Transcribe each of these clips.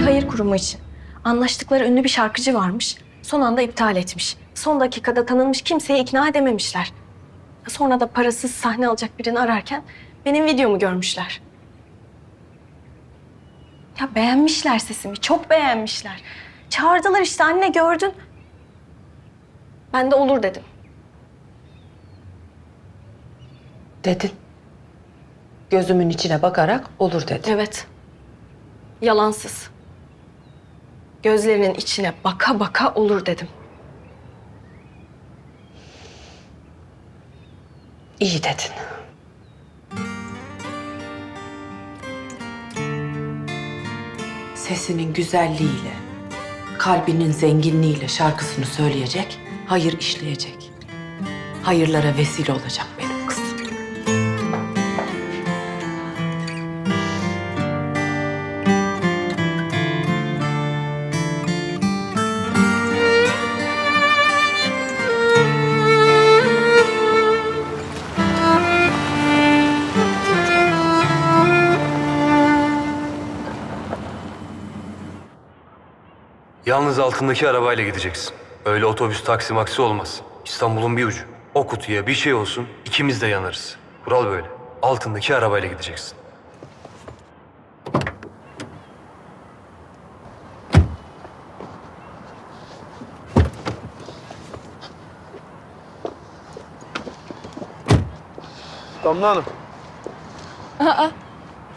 Bir hayır kurumu için. Anlaştıkları ünlü bir şarkıcı varmış. Son anda iptal etmiş. Son dakikada tanınmış kimseyi ikna edememişler. Sonra da parasız sahne alacak birini ararken benim videomu görmüşler. Ya beğenmişler sesimi, çok beğenmişler. Çağırdılar işte anne gördün. Ben de olur dedim. Dedin. Gözümün içine bakarak olur dedin. Evet. Yalansız. Gözlerinin içine baka baka olur dedim. İyi dedin. Sesinin güzelliğiyle, kalbinin zenginliğiyle şarkısını söyleyecek, hayır işleyecek. Hayırlara vesile olacak Yalnız altındaki arabayla gideceksin. Öyle otobüs taksi maksi olmaz. İstanbul'un bir ucu. O kutuya bir şey olsun ikimiz de yanarız. Kural böyle. Altındaki arabayla gideceksin. Damla Hanım.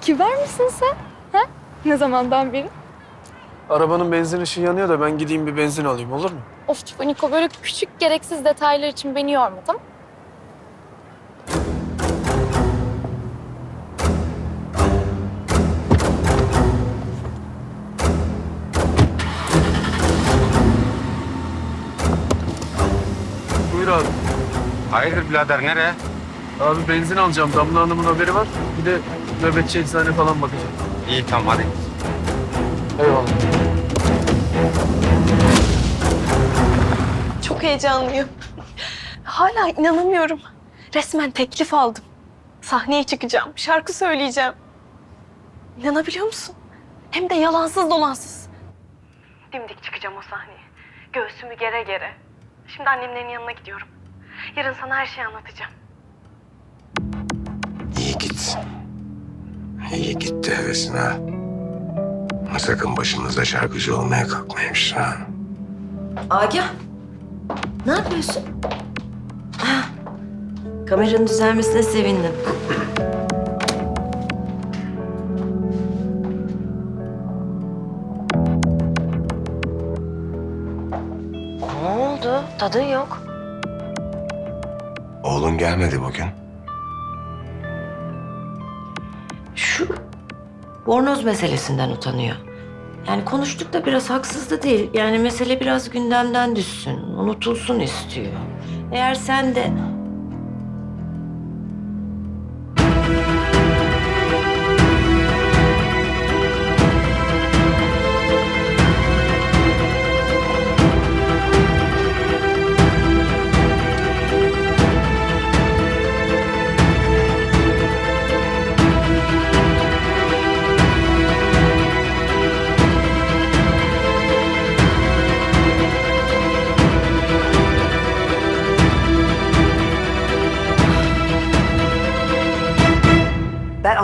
Kibar mısın sen? Ha? Ne zamandan beri? Arabanın benzin ışığı yanıyor da ben gideyim bir benzin alayım olur mu? Of Niko böyle küçük gereksiz detaylar için beni yorma tamam Buyur abi. Hayırdır birader nereye? Abi benzin alacağım. Damla Hanım'ın haberi var. Bir de nöbetçi eczane falan bakacağım. İyi tamam hadi. Eyvallah. Çok heyecanlıyım. Hala inanamıyorum. Resmen teklif aldım. Sahneye çıkacağım, şarkı söyleyeceğim. İnanabiliyor musun? Hem de yalansız dolansız. Dimdik çıkacağım o sahneye. Göğsümü gere gere. Şimdi annemlerin yanına gidiyorum. Yarın sana her şeyi anlatacağım. İyi git. İyi gitti hevesine. ha. Sakın başımıza şarkıcı olmaya kalkmaymış ha. Agah, ne yapıyorsun? Ah, Kameranın düzelmesine sevindim. Ne oldu? Tadın yok. Oğlun gelmedi bugün. Şu bornoz meselesinden utanıyor. Yani konuştuk da biraz haksız da değil. Yani mesele biraz gündemden düşsün, unutulsun istiyor. Eğer sen de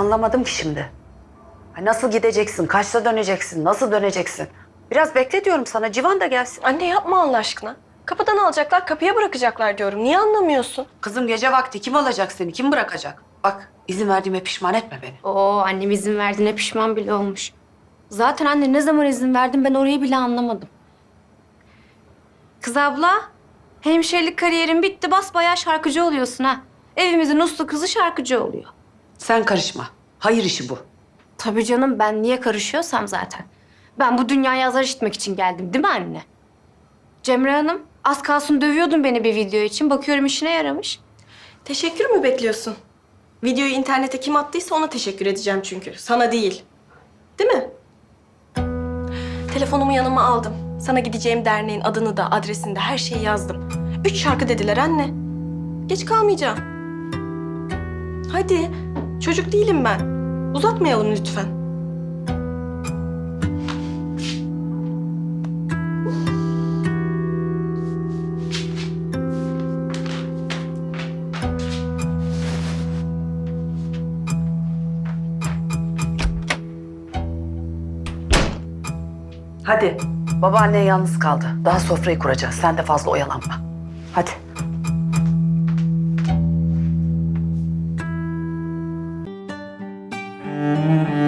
anlamadım ki şimdi. Ay Nasıl gideceksin? Kaçta döneceksin? Nasıl döneceksin? Biraz bekle diyorum sana. Civan da gelsin. Anne yapma Allah aşkına. Kapıdan alacaklar, kapıya bırakacaklar diyorum. Niye anlamıyorsun? Kızım gece vakti kim alacak seni? Kim bırakacak? Bak izin verdiğime pişman etme beni. Oo annem izin verdiğine pişman bile olmuş. Zaten anne ne zaman izin verdin ben orayı bile anlamadım. Kız abla, hemşirelik kariyerin bitti basbayağı şarkıcı oluyorsun ha. Evimizin uslu kızı şarkıcı oluyor. Sen karışma. Hayır işi bu. Tabii canım ben niye karışıyorsam zaten. Ben bu dünyaya azar işitmek için geldim değil mi anne? Cemre Hanım az kalsın dövüyordun beni bir video için. Bakıyorum işine yaramış. Teşekkür mü bekliyorsun? Videoyu internete kim attıysa ona teşekkür edeceğim çünkü. Sana değil. Değil mi? Telefonumu yanıma aldım. Sana gideceğim derneğin adını da adresini de her şeyi yazdım. Üç şarkı dediler anne. Geç kalmayacağım. Hadi. Çocuk değilim ben. Uzatmayalım lütfen. Hadi. Babaanne yalnız kaldı. Daha sofrayı kuracağız. Sen de fazla oyalanma. Hadi. Música